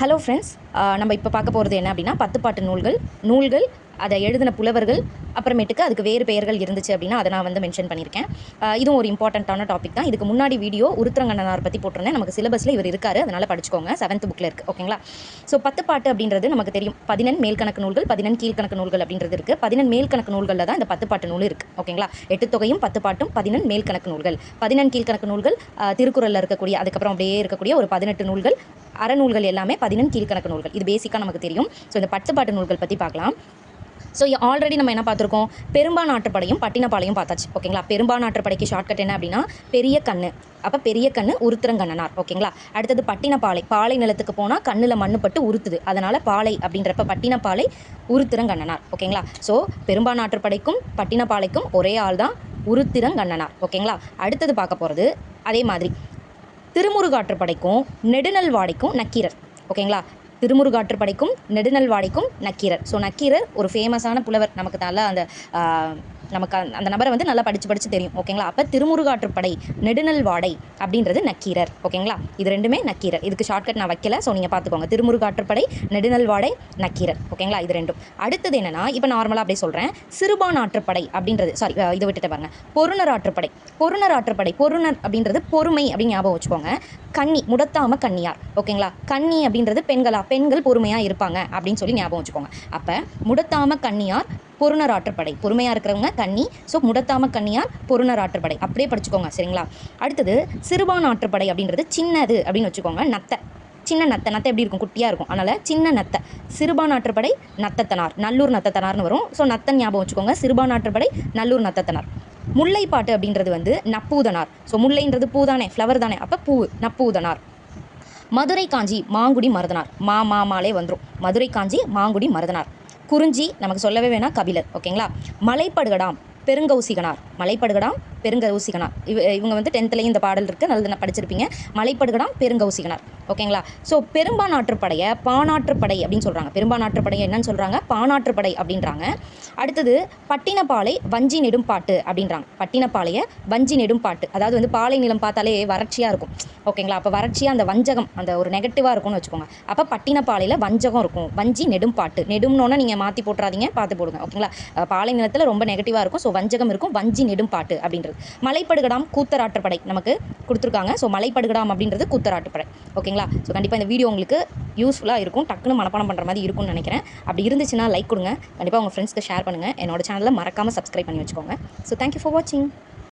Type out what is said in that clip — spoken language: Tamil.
ஹலோ ஃப்ரெண்ட்ஸ் நம்ம இப்போ பார்க்க போகிறது என்ன அப்படின்னா பத்து பாட்டு நூல்கள் நூல்கள் அதை எழுதின புலவர்கள் அப்புறமேட்டுக்கு அதுக்கு வேறு பெயர்கள் இருந்துச்சு அப்படின்னா அதை நான் வந்து மென்ஷன் பண்ணியிருக்கேன். இதுவும் ஒரு இம்பார்ட்டண்ட்டான டாபிக் தான். இதுக்கு முன்னாடி வீடியோ உருத்திரங்கண்ணனார் பற்றி போட்டிருந்தேன். நமக்கு சிலபஸில் இவர் இருக்கார். அதனால் படிச்சுக்கோங்க. செவன்த் புக்கில் இருக்குது ஓகேங்களா ஸோ பத்து பாட்டு அப்படின்றது நமக்கு தெரியும். பதினெண் மேல்கணக்கு நூல்கள் பதினெண் கீழ்கணக்கு நூல்கள் அப்படின்றது இருக்குது பதினெண் மேல்கணக்கு நூல்களில் தான் இந்த பத்து பாட்டு நூல் இருக்குது ஓகேங்களா எட்டு தொகையும் பத்து பாட்டும் பதினெண் மேல்கணக்கு நூல்கள். பதினெண் கீழ்கணக்கு நூல்கள் திருக்குறளில் இருக்கக்கூடிய அதுக்கப்புறம் அப்படியே இருக்கக்கூடிய ஒரு பதினெட்டு நூல்கள் அறநூல்கள் எல்லாமே பதினெண் கீழ்கணக்கு நூல்கள். இது பேசிக்காக நமக்கு தெரியும். ஸோ இந்த பத்து பாட்டு நூல்கள் பற்றி பார்க்கலாம். ஸோ ஆல்ரெடி நம்ம என்ன பார்த்துருக்கோம்? பெரும்பானாற்றுப்படையும் பட்டினப்பாளையும் பார்த்தாச்சு. ஓகேங்களா பெரும்பானாற்றுப்படைக்கு ஷார்ட்கட் என்ன அப்படின்னா பெரிய கண்ணு. அப்போ பெரிய கண்ணு உருத்திரங்கண்ணனார். ஓகேங்களா அடுத்தது பட்டினப்பாலை பாலை நிலத்துக்கு போனால் கண்ணில் மண்ணு பட்டு உறுத்துது அதனால் பாலை அப்படின்றப்ப பட்டினப்பாலை உருத்திரங்கண்ணனார். ஓகேங்களா ஸோ பெரும்பானாற்றுப்படைக்கும் பட்டினப்பாலைக்கும் ஒரே ஆள் தான் உருத்திரங்கண்ணனார். ஓகேங்களா அடுத்தது பார்க்க போகிறது அதே மாதிரி. திருமுருகாற்றுப்படைக்கும் நெடுநல்வாடைக்கும் நக்கீரர். ஓகேங்களா திருமுருகாற்றுப்படைக்கும் நெடுநல்வாடிக்கும் நக்கீரர். ஸோ நக்கீரர் ஒரு ஃபேமஸான புலவர். நமக்கு நல்லா அந்த நமக்கு அந்த- அந்த நபரை வந்து நல்லா படித்து படித்து தெரியும் ஓகேங்களா? அப்போ திருமுருகாற்றுப்படை நெடுநல் வாடை அப்படின்றது நக்கீரர் ஓகேங்களா? இது ரெண்டுமே நக்கீரர். இதுக்கு ஷார்ட்கட் நான் வைக்கல ஸோ நீங்கள் பார்த்துக்கோங்க திருமுருகாற்றுப்படை நெடுநல்வாடை நக்கீரர் ஓகேங்களா? இது ரெண்டும். அடுத்தது என்னென்னா இப்போ நார்மலாக அப்படியே சொல்கிறேன் சிறுபான் ஆற்றுப்படை அப்படின்றது சாரி இதை விட்டுட்டு பாருங்க. பொருணர் ஆற்றுப்படை பொருணர் ஆற்றுப்படை பொருணர் அப்படின்றது பொறுமை அப்படின்னு ஞாபகம் வச்சுக்கோங்க. கன்னி முடத்தாம கன்னியார் ஓகேங்களா? கன்னி அப்படின்றது பெண்களா பெண்கள் பொறுமையாக இருப்பாங்க அப்படின்னு சொல்லி ஞாபகம் வச்சுக்கோங்க. அப்போ முடத்தாம கன்னியார் பொருணர் ஆற்றுப்படை பொறுமையாக இருக்கிறவங்க கண்ணி ஸோ முடத்தாம கண்ணியார் பொருணர் ஆற்றுப்படை. அப்படியே படிச்சுக்கோங்க சரிங்களா? அடுத்தது சிறுபான் ஆற்றுப்படை அப்படின்றது சின்னது அப்படின்னு வச்சுக்கோங்க நத்தை. சின்ன நத்தை நத்தை எப்படி இருக்கும்? குட்டியாக இருக்கும். அதனால் சின்ன நத்தை. சிறுபான் ஆற்றுப்படை நத்தத்தனார். நல்லூர் நத்தத்தனார்னு வரும். ஸோ நத்தன் ஞாபகம் வச்சுக்கோங்க. சிறுபான் ஆற்றுப்படை நல்லூர் நத்தத்தனார். முல்லைப்பாட்டு அப்படின்றது வந்து நப்பூதனார். ஸோ முல்லைன்றது பூ தானே ஃப்ளவர் தானே. அப்போ பூ நப்பூதனார். மதுரை காஞ்சி மாங்குடி மருதனார். மா மா மாலே வந்துடும் மதுரை காஞ்சி மாங்குடி மருதனார். குறிஞ்சி நமக்கு சொல்லவே வேணாம் கபிலர். ஓகேங்களா? மலைப்படுகடாம். பெருங்கௌசிகனார். மலைப்படுகடாம் பெருங்கௌசிகனார். இவ இவங்க வந்து டென்த்துலேயும் இந்த பாடல் இருக்குது நல்லது நான் படிச்சிருப்பீங்க. மலைப்படுகடாம் பெருங்கௌசிகனார். ஓகேங்களா? ஸோ பெரும்பானாற்றுப்படையை பானாற்றுப்படை அப்படின்னு சொல்கிறாங்க பெரும்பானாற்றுப்படையை என்னன்னு சொல்கிறாங்க பானாற்றுப்படை அப்படின்றாங்க. அடுத்தது பட்டினப்பாலை வஞ்சி நெடும்பாட்டு அப்படின்றாங்க. பட்டினப்பாளைய வஞ்சி நெடும்பாட்டு. அதாவது வந்து பாலை நிலம் பார்த்தாலே வறட்சியாக இருக்கும். ஓகேங்களா? அப்போ வறட்சியாக அந்த வஞ்சகம் அந்த ஒரு நெகட்டிவாக இருக்கும்னு வச்சுக்கோங்க. அப்போ பட்டினப்பாலையில் வஞ்சகம் இருக்கும். வஞ்சி நெடும்பாட்டு. நெடும்னோன்னா நீங்கள் மாற்றி போட்டுறாதீங்க பார்த்து போடுங்க. ஓகேங்களா? பாலை நிலத்தில் ரொம்ப நெகட்டிவாக இருக்கும். ஸோ ஸோ வஞ்சகம் இருக்கும் வஞ்சி நெடும்பாட்டு அப்படின்றது. மலைப்படுகடாம் கூத்தராற்றுப்படை நமக்கு கொடுத்துருக்காங்க. ஸோ மலைப்படுகடாம் அப்படின்றது கூத்தராட்டுப்படை ஓகேங்களா ஸோ கண்டிப்பாக இந்த வீடியோ உங்களுக்கு யூஸ்ஃபுல்லாக இருக்கும். டக்குன்னு மனப்பாடம் பண்ணுற மாதிரி இருக்கும்னு நினைக்கிறேன். அப்படி இருந்துச்சுன்னா லைக் கொடுங்க. கண்டிப்பாக உங்கள் ஃப்ரெண்ட்ஸ்க்கு ஷேர் பண்ணுங்கள் என்னோட சேனலில் மறக்காமல் சப்ஸ்கிரைப் பண்ணி வச்சுக்கோங்க. ஸோ தேங்க்யூ ஃபார் வாட்சிங்